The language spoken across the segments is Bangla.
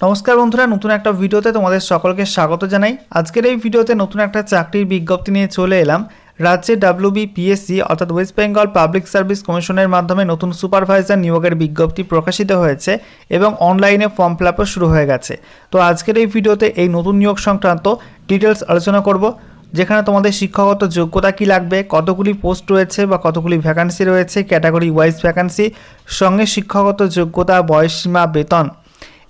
নমস্কার বন্ধুরা, নতুন একটা ভিডিওতে তোমাদের সকলকে স্বাগত জানাই। আজকের এই ভিডিওতে নতুন একটা চাকরির বিজ্ঞপ্তি নিয়ে চলে এলাম। রাজ্যে ডাব্লিউবি পিএসসি অর্থাৎ ওয়েস্ট বেঙ্গল পাবলিক সার্ভিস কমিশনের মাধ্যমে নতুন সুপারভাইজার নিয়োগের বিজ্ঞপ্তি প্রকাশিত হয়েছে এবং অনলাইনে ফর্ম ফিল শুরু হয়ে গেছে। তো আজকের এই ভিডিওতে এই নতুন নিয়োগ সংক্রান্ত ডিটেলস আলোচনা করব, যেখানে তোমাদের শিক্ষাগত যোগ্যতা কি লাগবে, কতগুলি পোস্ট রয়েছে বা কতগুলি ভ্যাকান্সি রয়েছে ক্যাটাগরি ওয়াইজ ভ্যাকান্সি সঙ্গে শিক্ষাগত যোগ্যতা, বয়সসীমা, বেতন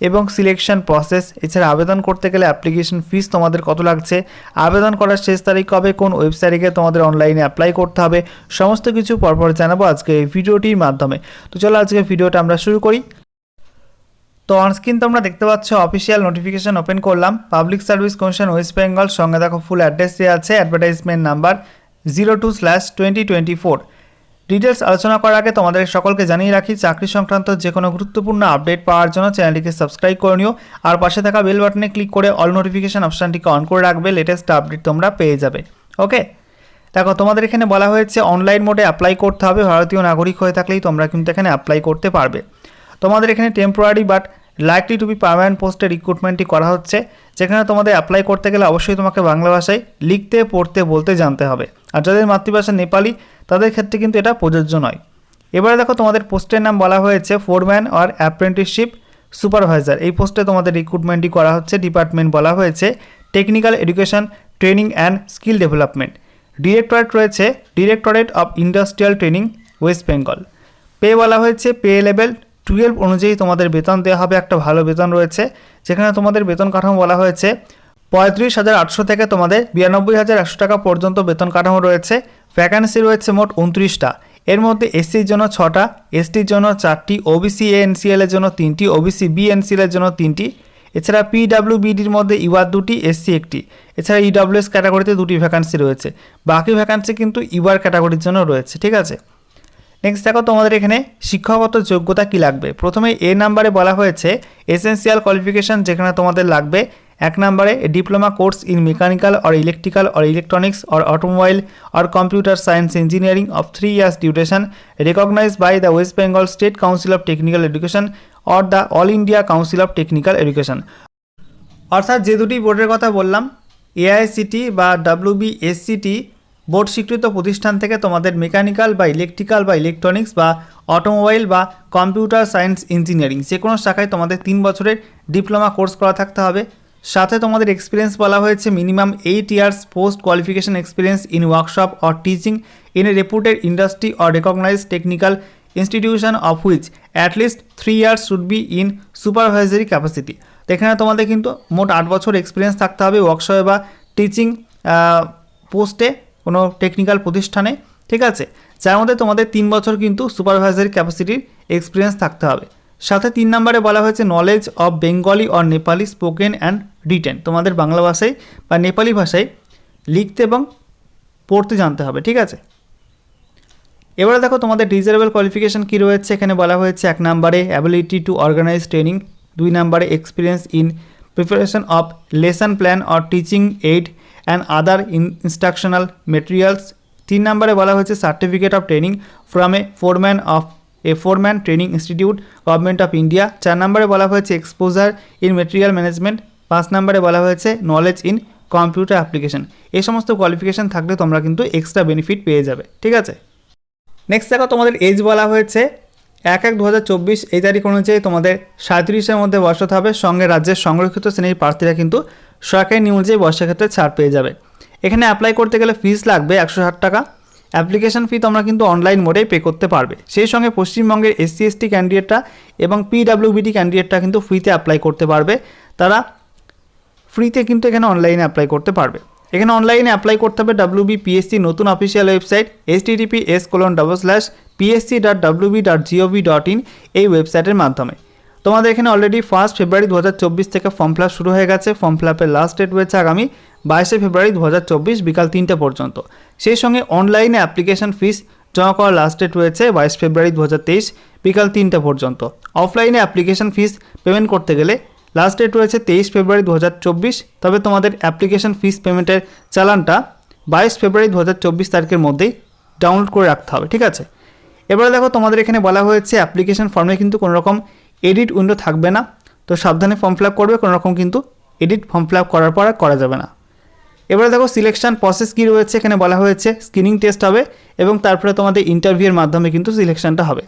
এবং সিলেকশন প্রসেস এছাড়া আবেদন করতে গেলে অ্যাপ্লিকেশন ফিস তোমাদের কত লাগছে, আবেদন করার শেষ তারিখ কবে, কোন ওয়েবসাইটে তোমাদের অনলাইনে অ্যাপ্লাই করতে হবে, সমস্ত কিছু পরপর জানাব আজকে এই ভিডিওটির মাধ্যমে। তো চলো আজকে ভিডিওটা আমরা শুরু করি। তো অনস্ক্রিন তোমরা দেখতে পাচ্ছ অফিসিয়াল নোটিফিকেশন ওপেন করলাম। Public service commission West Bengal সঙ্গে দেখো ফুল অ্যাড্রেস দেওয়া আছে advertisement number zero two slash twenty twenty four details আলোচনা করার আগে তোমাদের সকলকে জানিয়ে রাখি, চাকরি সংক্রান্ত যে কোনো গুরুত্বপূর্ণ আপডেট পাওয়ার জন্য চ্যানেলটিকে সাবস্ক্রাইব করে নিও। আর পাশে থাকা বেল বাটনে ক্লিক করে অল নোটিফিকেশান অপশানটিকে অন করে রাখবে লেটেস্ট আপডেট তোমরা পেয়ে যাবে। ওকে দেখো, তোমাদের এখানে বলা হয়েছে অনলাইন মোডে অ্যাপ্লাই করতে হবে। ভারতীয় নাগরিক হয়ে থাকলেই তোমরা কিন্তু এখানে অ্যাপ্লাই করতে পারবে। তোমাদের এখানে temporary but likely to be permanent পোস্টে রিক্রুটমেন্টটি করা হচ্ছে। যেখানে তোমাদের অ্যাপ্লাই করতে গেলে অবশ্যই তোমাকে বাংলা ভাষায় লিখতে, পড়তে, বলতে জানতে হবে। আর যাদের মাতৃভাষা নেপালি, তাদের ক্ষেত্রে কিন্তু এটা প্রযোজ্য নয়। এবারে দেখো তোমাদের পোস্টের নাম বলা হয়েছে ফোরম্যান আর অ্যাপ্রেন্টিসশিপ সুপারভাইজার। এই পোস্টে তোমাদের রিক্রুটমেন্টই করা হচ্ছে ডিপার্টমেন্ট বলা হয়েছে technical education training and skill development directorate রয়েছে directorate of industrial training West Bengal pay বলা হয়েছে পে লেভেল টুয়েলভ অনুযায়ী তোমাদের বেতন দেওয়া হবে, একটা ভালো বেতন রয়েছে। যেখানে তোমাদের বেতন কাঠামো বলা হয়েছে পঁয়ত্রিশ হাজার আটশো থেকে তোমাদের বিরানব্বই হাজার একশো টাকা পর্যন্ত বেতন কাঠামো রয়েছে। ভ্যাকান্সি রয়েছে মোট উনত্রিশটা। এর মধ্যে এসসির জন্য ছটা এসটির জন্য চারটি ওবিসি এনসিএল এর জন্য তিনটি ওবিসি বিএনসিএল এর জন্য তিনটি। এছাড়া পিডাব্লিউবিডির মধ্যে ইউআর দুটি এসসি একটি। এছাড়া ইডাব্লিউএস ক্যাটাগরিতে দুটি ভ্যাকান্সি রয়েছে। বাকি ভ্যাকান্সি কিন্তু ইউআর ক্যাটাগরির জন্য রয়েছে, ঠিক আছে? নেক্সট দেখো তোমাদের এখানে শিক্ষাগত যোগ্যতা কি লাগবে? প্রথমে এ নাম্বারে বলা হয়েছে এসেন্সিয়াল কোয়ালিফিকেশন যেখানে তোমাদের লাগবে এক নম্বরে diploma course in mechanical or electrical or electronics or automobile or computer science engineering of three years duration recognise by the West Bengal state council of technical education or the all India council of technical education অর্থাৎ যে দুটি বোর্ডের কথা বললাম এআইসিটি বা ডাব্লিউবিএসসিটি বোর্ড স্বীকৃত প্রতিষ্ঠান থেকে তোমাদের মেকানিক্যাল বা ইলেকট্রিক্যাল বা ইলেকট্রনিক্স বা অটোমোবাইল বা কম্পিউটার সায়েন্স ইঞ্জিনিয়ারিং যে কোনো শাখায় তোমাদের তিন বছরের ডিপ্লোমা কোর্স করা থাকতে হবে। সাথে তোমাদের এক্সপিরিয়েন্স বলা হয়েছে minimum eight years post qualification experience in workshop or teaching in a reputed industry or recognise technical institution of which at least three years should be in supervisory capacity এখানে তোমাদের কিন্তু মোট আট বছর এক্সপিরিয়েন্স থাকতে হবে ওয়ার্কশপে বা টিচিং পোস্টে কোনো টেকনিক্যাল প্রতিষ্ঠানে, ঠিক আছে? যার মধ্যে তোমাদের তিন বছর কিন্তু সুপারভাইজারি ক্যাপাসিটির এক্সপিরিয়েন্স থাকতে হবে। সাথে তিন নম্বরে বলা হয়েছে knowledge of Bengali or Nepali spoken and written তোমাদের বাংলা ভাষায় বা নেপালি ভাষায় লিখতে এবং পড়তে জানতে হবে, ঠিক আছে? এবারে দেখো তোমাদের ডিজারেবল কোয়ালিফিকেশান কী রয়েছে, এখানে বলা হয়েছে, এক নম্বরে অ্যাবিলিটি টু অর্গানাইজ ট্রেনিং দুই নম্বরে experience in preparation of lesson plan or teaching aid and other instructional materials তিন নম্বরে বলা হয়েছে certificate of training from a foreman of a foreman training institute government of India চার নম্বরে বলা হয়েছে এক্সপোজার ইন মেটেরিয়াল ম্যানেজমেন্ট পাঁচ নম্বরে বলা হয়েছে নলেজ ইন কম্পিউটার অ্যাপ্লিকেশন এই সমস্ত কোয়ালিফিকেশান থাকলে তোমরা কিন্তু এক্সট্রা বেনিফিট পেয়ে যাবে। ঠিক আছে? নেক্সট দেখো, তোমাদের এজ বলা হয়েছে এক এক দু এই তারিখ অনুযায়ী তোমাদের সাঁত্রিশের মধ্যে বয়স হতে হবে। সঙ্গে রাজ্যের সংরক্ষিত শ্রেণির প্রার্থীরা কিন্তু সরকারি নিয়ম অনুযায়ী বয়সের ক্ষেত্রে ছাড় পেয়ে যাবে। এখানে অ্যাপ্লাই করতে গেলে ফিস লাগবে একশো ষাট টাকা। অ্যাপ্লিকেশন ফি তোমরা কিন্তু অনলাইন মোডেই পে করতে পারবে। সেই সঙ্গে পশ্চিমবঙ্গের এসসি এসটি ক্যান্ডিডেটটা এবং পিডাব্লিউবিটি ক্যান্ডিডেটটা কিন্তু ফ্রিতে অ্যাপ্লাই করতে পারবে। তারা ফ্রিতে কিন্তু এখানে অনলাইনে অ্যাপ্লাই করতে পারবে। এখানে অনলাইনে অ্যাপ্লাই করতে হবে ডাব্লিউবি পিএসসি নতুন official website HTTPS colon double slash PSC dot WB dot GOV dot in এই ওয়েবসাইটের মাধ্যমে। তোমাদের এখানে অলরেডি ফার্স্ট ফেব্রুয়ারি দু হাজার চব্বিশ থেকে ফর্ম ফিল শুরু হয়ে গেছে। ফর্ম ফিল আপের লাস্ট ডেট রয়েছে আগামী বাইশে ফেব্রুয়ারি দু হাজার চব্বিশ বিকাল তিনটে পর্যন্ত। সেই সঙ্গে অনলাইনে অ্যাপ্লিকেশন ফিস জমা করার লাস্ট ডেট রয়েছে বাইশ ফেব্রুয়ারি দু হাজার তেইশ বিকাল তিনটা পর্যন্ত। অফলাইনে অ্যাপ্লিকেশন ফিস পেমেন্ট করতে গেলে লাস্ট ডেট রয়েছে তেইশ ফেব্রুয়ারি দু হাজার চব্বিশ। তবে তোমাদের অ্যাপ্লিকেশন ফিস পেমেন্টের চালানটা বাইশ ফেব্রুয়ারি দু হাজার চব্বিশ তারিখের মধ্যেই ডাউনলোড করে রাখতে হবে, ঠিক আছে? এবারে দেখো তোমাদের এখানে বলা হয়েছে অ্যাপ্লিকেশন ফর্মে কিন্তু কোনো রকম এডিট উইন্ডো থাকবে না। তো সাবধানে ফর্ম ফিল করবে কোনো রকম কিন্তু এডিট ফর্ম ফিল করার পর আর করা যাবে না। এবারে দেখো সিলেকশন প্রসেস কী রয়েছে? এখানে বলা হয়েছে স্ক্রিনিং টেস্ট হবে এবং তারপরে তোমাদের ইন্টারভিউয়ের মাধ্যমে কিন্তু সিলেকশনটা হবে।